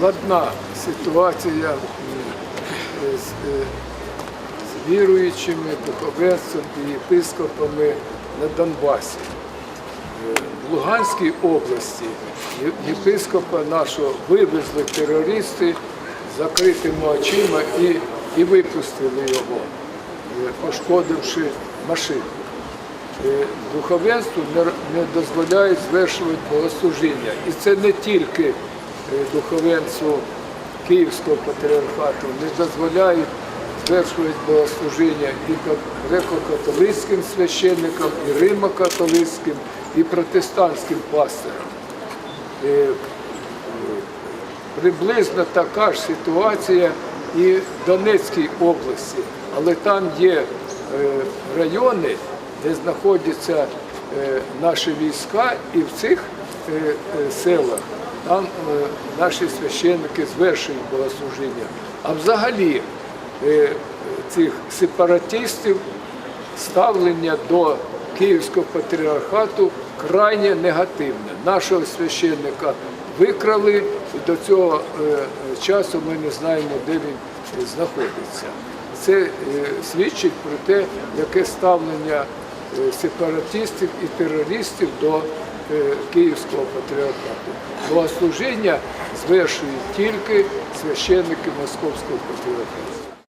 складна ситуація е, з, е, з віруючими, духовенством і єпископами на Донбасі. Е, В Луганській області єпископа нашого вивезли терористи закритими очима і, і випустили його, пошкодивши машину. Духовенству не, дозволяють звершувати богослужіння. І це не тільки духовенству Київського патріархату, не дозволяють звершувати богослужіння і греко-католицьким священникам, і римо-католицьким, і протестантським пастирам. Е, е, Приблизно така ж ситуація і в Донецькій області, але там є е, райони, де знаходяться е, наші війська, і в цих е, е, селах там е, наші священники звершують богослужіння. А взагалі е, цих сепаратистів ставлення до Київського патріархату крайне негативне. Нашого священника викрали, і до цього е, часу ми не знаємо, де він знаходиться. Це свідчить про те, яке ставлення сепаратистів і терористів до Київського патріархату. Богослужіння звершують тільки священники Московського патріархату.